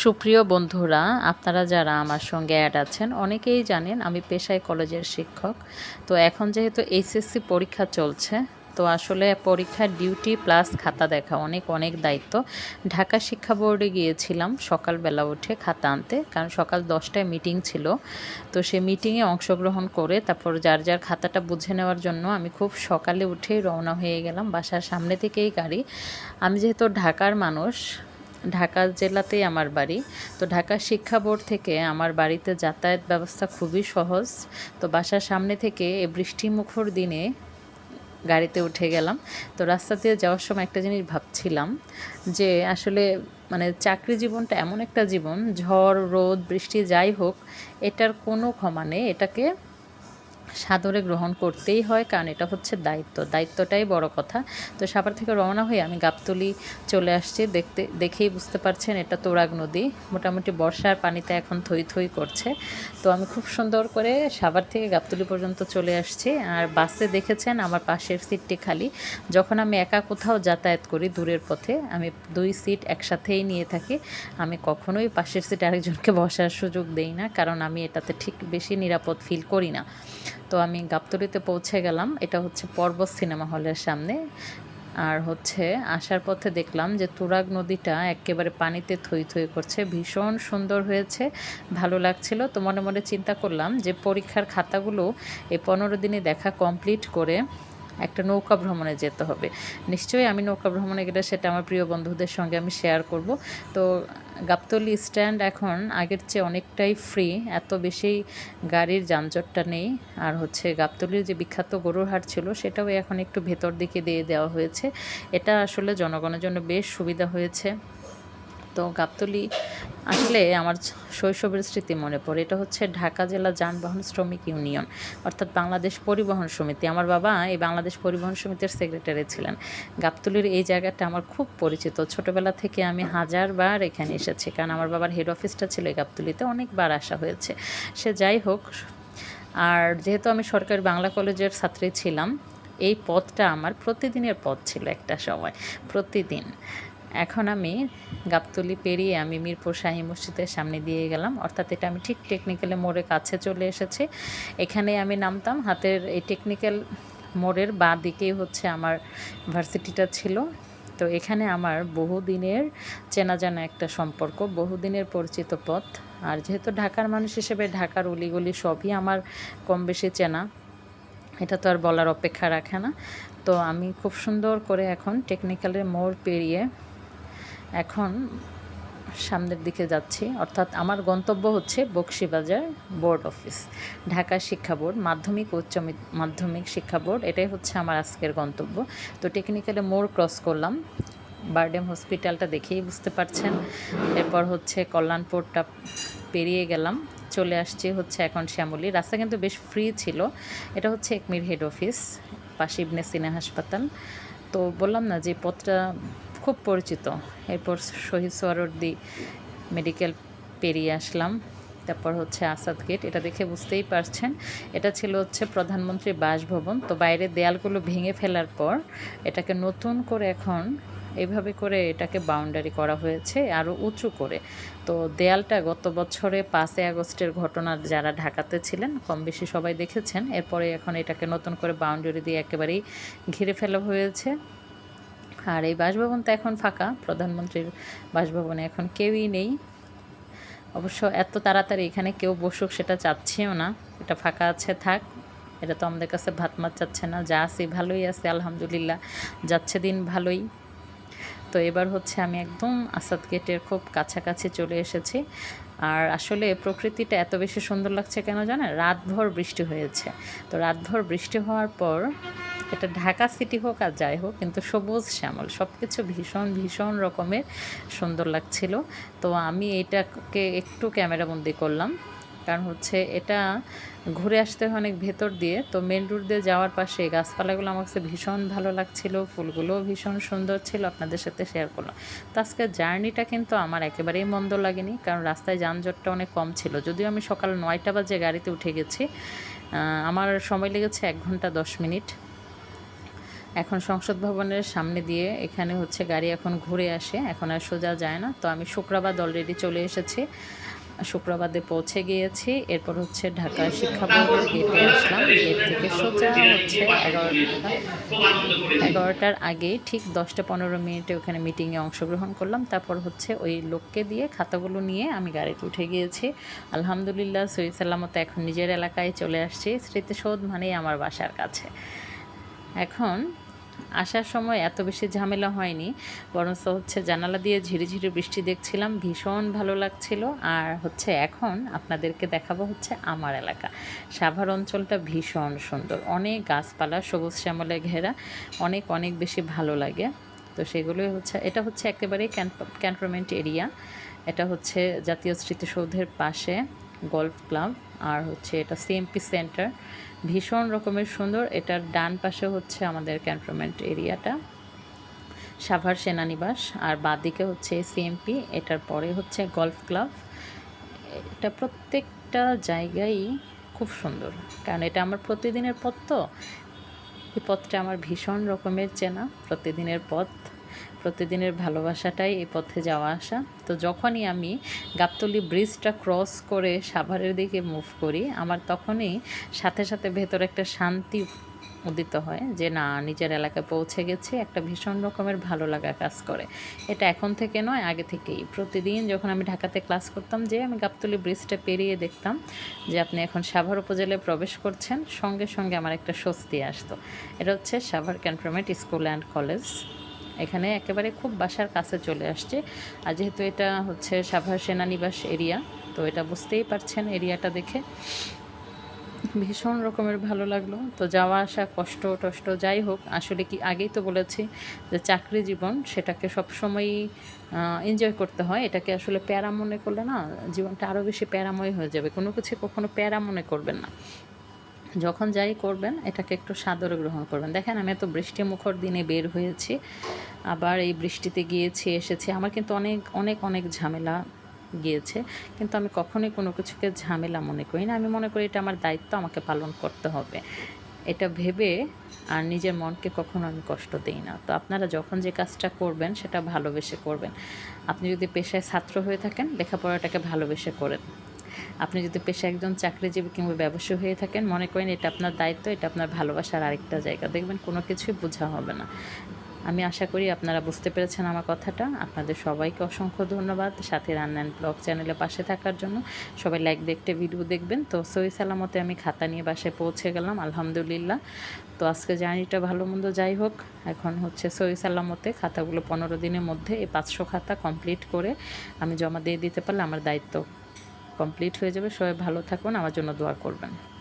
সুপ্রিয় বন্ধুরা, আপনারা যারা আমার সঙ্গে অ্যাড আছেন, অনেকেই জানেন আমি পেশায় কলেজের শিক্ষক। তো এখন যেহেতু এইচএসসি পরীক্ষা চলছে, তো আসলে পরীক্ষার ডিউটি প্লাস খাতা দেখা অনেক অনেক দায়িত্ব। ঢাকা শিক্ষা বোর্ডে গিয়েছিলাম সকালবেলা উঠে খাতা আনতে, কারণ সকাল দশটায় মিটিং ছিল। তো সে মিটিংয়ে অংশগ্রহণ করে, তারপর যার যার খাতাটা বুঝে নেওয়ার জন্য আমি খুব সকালে উঠেই রওনা হয়ে গেলাম বাসার সামনে থেকেই গাড়ি। আমি যেহেতু ঢাকার মানুষ ঢাকা জেলাতেই আমার বাড়ি। তো ঢাকা শিক্ষা বোর্ড থেকে আমার বাড়িতে যাতায়াত ব্যবস্থা খুবই সহজ। তো বাসার সামনে থেকে এ বৃষ্টিমুখর দিনে গাড়িতে উঠে গেলাম। তো রাস্তা দিয়ে যাওয়ার সময় একটা জিনিস ভাবছিলাম যে আসলে মানে চাকরি জীবনটা এমন একটা জীবন, ঝড়, রোদ, বৃষ্টি যাই হোক, এটার কোনো ক্ষমা নেই। এটাকে সাদরে গ্রহণ করতেই হয়, কারণ এটা হচ্ছে দায়িত্ব। দায়িত্বটাই বড় কথা। তো সাভার থেকে রওনা হয়ে আমি গাবতলি চলে আসছি। দেখতে, দেখেই বুঝতে পারছেন, এটা তোরাগ নদী। মোটামুটি বর্ষার পানিতে এখন থই থই করছে। তো আমি খুব সুন্দর করে সাভার থেকে গাবতলি পর্যন্ত চলে আসছি। আর বাসে দেখেছেন, আমার পাশের সিটটি খালি। যখন আমি একা কোথাও যাতায়াত করি দূরের পথে, আমি দুই সিট একসাথেই নিয়ে থাকি। আমি কখনোই পাশের সিটে আরেকজনকে বসার সুযোগ দেই না, কারণ আমি এটাতে ঠিক বেশি নিরাপদ ফিল করি না। তো আমি গাবতলিতে পৌঁছে গেলাম। এটা হচ্ছে পর্বত সিনেমা হলের সামনে। আর হচ্ছে আসার পথে দেখলাম যে তুরাগ নদীটা একেবারে পানিতে থই থই করছে। ভীষণ সুন্দর হয়েছে, ভালো লাগছিল। তো মনে মনে চিন্তা করলাম যে পরীক্ষার খাতাগুলো এই পনেরো দিনে দেখা কমপ্লিট করে একটা নৌকা ভ্রমণে যেতে হবে। নিশ্চয়ই আমি নৌকা ভ্রমণে গেলে সেটা আমার প্রিয় বন্ধুদের সঙ্গে আমি শেয়ার করব। তো গাবতলি স্ট্যান্ড এখন আগের চেয়ে অনেকটাই ফ্রি এত বেশি গাড়ির যানজটটা নেই। আর হচ্ছে গাবতলির যে বিখ্যাত গরুর হাট ছিল, সেটাও এখন একটু ভেতর দিকে দিয়ে দেওয়া হয়েছে। এটা আসলে জনগণের জন্য বেশ সুবিধা হয়েছে। তো গাবতলি আসলে আমার শৈশবের স্মৃতি মনে পড়ে। এটা হচ্ছে ঢাকা জেলা যানবাহন শ্রমিক ইউনিয়ন, অর্থাৎ বাংলাদেশ পরিবহন সমিতি। আমার বাবা এই বাংলাদেশ পরিবহন সমিতির সেক্রেটারি ছিলেন। গাবতলির এই জায়গাটা আমার খুব পরিচিত। ছোটবেলা থেকে আমি হাজারবার এখানে এসেছি, কারণ আমার বাবার হেড অফিসটা ছিল গাবতলিতে। অনেকবার আসা হয়েছে। সে যাই হোক, আর যেহেতু আমি সরকারি বাংলা কলেজের ছাত্রী ছিলাম, এই পথটা আমার প্রতিদিনের পথ ছিল একটা সময়। প্রতিদিন। এখন আমি গাবতলি পেরিয়ে আমি মিরপুর শাহী মসজিদের সামনে দিয়ে গেলাম। অর্থাৎ এটা আমি ঠিক টেকনিক্যালে মোড়ে কাছে চলে এসেছি। এখানে আমি নামতাম। হাতের এই টেকনিক্যাল মোড়ের বাঁ দিকেই হচ্ছে আমার ভার্সিটিটা ছিল। তো এখানে আমার বহুদিনের চেনা জানা একটা সম্পর্ক, বহুদিনের পরিচিত পথ। আর যেহেতু ঢাকার মানুষ হিসেবে ঢাকার অলিগলি সবই আমার কম বেশি চেনা, এটা তো আর বলার অপেক্ষা রাখে না। তো আমি খুব সুন্দর করে এখন টেকনিক্যালের মোড় পেরিয়ে এখন সামনের দিকে যাচ্ছি। অর্থাৎ আমার গন্তব্য হচ্ছে বক্সিবাজার বোর্ড অফিস, ঢাকা শিক্ষা বোর্ড, মাধ্যমিক উচ্চ মাধ্যমিক শিক্ষা বোর্ড। এটাই হচ্ছে আমার আজকের গন্তব্য। তো টেকনিক্যালে মোড় ক্রস করলাম। বারডেম হসপিটালটা দেখেই বুঝতে পারছেন। এরপর হচ্ছে কল্যাণপুরটা পেরিয়ে গেলাম। চলে আসছে হচ্ছে এখন শ্যামলী। রাস্তা কিন্তু বেশ ফ্রি ছিল। এটা হচ্ছে একমির হেড অফিস পাশে ইবনে সিনে হাসপাতাল। তো বললাম না যে পথটা খুব পরিচিত। এরপর শহীদ সোয়ারর্দি মেডিকেল পেরিয়ে আসলাম। তারপর হচ্ছে আসাদ গেট, এটা দেখে বুঝতেই পারছেন। এটা ছিল হচ্ছে প্রধানমন্ত্রীর বাসভবন। তো বাইরের দেয়ালগুলো ভেঙে ফেলার পর এটাকে নতুন করে এখন এভাবে করে এটাকে বাউন্ডারি করা হয়েছে আরও উঁচু করে। তো দেয়ালটা গত বছরে পাঁচই আগস্টের ঘটনা যারা ঢাকাতে ছিলেন, কম বেশি সবাই দেখেছেন। এরপরে এখন এটাকে নতুন করে বাউন্ডারি দিয়ে একেবারেই ঘিরে ফেলা হয়েছে। আর এই বাসভবন তো এখন ফাঁকা, প্রধানমন্ত্রীর বাসভবনে এখন কেউই নেই। অবশ্য এত তাড়াতাড়ি এখানে কেউ বসুক সেটা চাচ্ছেও না, এটা ফাঁকা আছে, থাক। এটা তো আমাদের কাছে ভাত মাছ চাচ্ছে না, যা আছে ভালোই আছে, আলহামদুলিল্লাহ, যাচ্ছে দিন ভালোই। তো এবার হচ্ছে আমি একদম আসাদ গেটের খুব কাছাকাছি চলে এসেছি। আর আসলে প্রকৃতিটা এত বেশি সুন্দর লাগছে কেন জানেন? রাতভর বৃষ্টি হয়েছে। তো রাতভর বৃষ্টি হওয়ার পর এটা ঢাকা সিটি হোক আর যাই হোক, কিন্তু সবুজ শ্যামল সব কিছু ভীষণ ভীষণ রকমের সুন্দর লাগছিল। তো আমি এটাকে একটু ক্যামেরাবন্দি করলাম, কারণ হচ্ছে এটা ঘুরে আসতে হয় অনেক ভেতর দিয়ে। তো মেন রোড দিয়ে যাওয়ার পাশে গাছপালাগুলো আমার কাছে ভীষণ ভালো লাগছিল, ফুলগুলোও ভীষণ সুন্দর ছিল, আপনাদের সাথে শেয়ার করলাম। তো আজকে জার্নিটা কিন্তু আমার একেবারেই মন্দ লাগেনি, কারণ রাস্তায় যানজটটা অনেক কম ছিল। যদিও আমি সকাল নয়টা বাজে গাড়িতে উঠে গেছি আমার সময় লেগেছে এক ঘণ্টা দশ মিনিট। এখন সংসদ ভবনের সামনে দিয়ে এখানে হচ্ছে গাড়ি এখন ঘুরে আসে, এখন আর সোজা যায় না। তো আমি শুক্রবার অলরেডি চলে এসেছি। শুক্রবারে পৌঁছে গিয়েছি, এরপর হচ্ছে ঢাকা শিক্ষা বোর্ডের গেটে আসলাম। গেট থেকে সোজা হচ্ছে এগারোটা এগারোটার আগে ঠিক দশটা পনেরো মিনিটে ওখানে মিটিংয়ে অংশগ্রহণ করলাম। তারপর হচ্ছে ওই লোককে দিয়ে খাতাগুলো নিয়ে আমি গাড়িতে উঠে গিয়েছি। আলহামদুলিল্লাহ সই সাল্লামত এখন নিজের এলাকায় চলে আসছি। স্মৃতিসৌধ মানেই আমার বাসার কাছে। এখন আসার সময় এত বেশি ঝামেলা হয়নি, বরঞ্চ হচ্ছে জানালা দিয়ে ঝিরিঝিরি বৃষ্টি দেখছিলাম, ভীষণ ভালো লাগছিল। আর হচ্ছে এখন আপনাদেরকে দেখাবো হচ্ছে আমার এলাকা। সাভার অঞ্চলটা ভীষণ সুন্দর, অনেক গাছপালা, সবুজ শ্যামলে ঘেরা, অনেক অনেক বেশি ভালো লাগে। তো সেগুলোই হচ্ছে, এটা হচ্ছে একেবারেই ক্যান্টনমেন্ট এরিয়া। এটা হচ্ছে জাতীয় স্মৃতিসৌধের পাশে। গল্ফ ক্লাব, আর হচ্ছে এটা সিএমপি সেন্টার। ভীষণ রকমের সুন্দর। এটার ডান পাশে হচ্ছে আমাদের ক্যান্টনমেন্ট এরিয়াটা, সাভার সেনানিবাস, আর বাদিকে হচ্ছে সিএমপি এটার পরে হচ্ছে গলফ ক্লাব। এটা প্রত্যেকটা জায়গায় খুব সুন্দর, কারণ এটা আমার প্রতিদিনের পথ তো। এই পথটা আমার ভীষণ রকমের চেনা, প্রতিদিনের পথ। প্রতিদিনের ভালোবাসাটাই এই পথে যাওয়া আসা। তো যখনই আমি গাবতলি ব্রিজটা ক্রস করে সাভারের দিকে মুভ করি, আমার তখনই সাথে সাথে ভেতরে একটা শান্তি উদিত হয় যে, না, নিজের এলাকায় পৌঁছে গেছে, একটা ভীষণ রকমের ভালো লাগা কাজ করে। এটা এখন থেকে নয়, আগে থেকেই। প্রতিদিন যখন আমি ঢাকাতে ক্লাস করতাম, যে আমি গাবতলি ব্রিজটা পেরিয়ে দেখতাম যে, আপনি এখন সাভার উপজেলায় প্রবেশ করছেন, সঙ্গে সঙ্গে আমার একটা স্বস্তি আসতো। এটা হচ্ছে Savar cantonment school and college. এখানে একেবারে খুব বাসার কাছে চলে আসছে। আর যেহেতু এটা হচ্ছে সাভার সেনানিবাস এরিয়া, তো এটা বুঝতেই পারছেন এরিয়াটা দেখে। ভীষণ রকমের ভালো লাগল। তো যাওয়া আসা, কষ্ট টষ্ট যাই হোক, আসলে কি আগেই তো বলেছি যে চাকরি জীবন সেটাকে সবসময়ই এনজয় করতে হয়। এটাকে আসলে প্যারা মনে করলে না, জীবনটা আরও বেশি প্যারাময় হয়ে যাবে। কোনো কিছু কখনো প্যারা মনে করবেন না। যখন যাই করবেন, এটাকে একটু সাদরে গ্রহণ করবেন। দেখেন, আমি এত বৃষ্টি মুখর দিনে বের হয়েছি, আবার এই বৃষ্টিতে গিয়েছি, এসেছি। আমার কিন্তু অনেক অনেক অনেক ঝামেলা গিয়েছে, কিন্তু আমি কখনোই কোনো কিছুকে ঝামেলা মনে করি না। আমি মনে করি এটা আমার দায়িত্ব, আমাকে পালন করতে হবে। এটা ভেবে আর নিজের মনকে কখনো আমি কষ্ট দিই না। তো আপনারা যখন যে কাজটা করবেন, সেটা ভালোবেসে করবেন। আপনি যদি পেশায় ছাত্র হয়ে থাকেন, লেখাপড়াটাকে ভালোবেসে করেন। আপনি যদি পেশা একজন চাকরিজীবী কিংবা ব্যবসায়ী হয়ে থাকেন, মনে করেন এটা আপনার দায়িত্ব, এটা আপনার ভালোবাসার আরেকটা জায়গা। দেখবেন কোনো কিছুই বোঝা হবে না। আমি আশা করি আপনারা বুঝতে পেরেছেন আমার কথাটা। আপনাদের সবাইকে অসংখ্য ধন্যবাদ। সাথে রান্নান ব্লগ চ্যানেলে পাশে থাকার জন্য। সবাই লাইক দেখতে ভিডিও দেখবেন। তো সই সালামতে আমি খাতা নিয়ে বাসায় পৌঁছে গেলাম, আলহামদুলিল্লাহ। তো আজকে জার্নিটা ভালো মন্দ যাই হোক। এখন হচ্ছে সই সালামতে খাতাগুলো পনেরো দিনের মধ্যে এই পাঁচশো খাতা কমপ্লিট করে আমি জমা দিয়ে দিতে পারলে আমার দায়িত্ব কমপ্লিট হয়ে যাবে। সবাই ভালো থাকুন আমার জন্য দোয়া করবেন।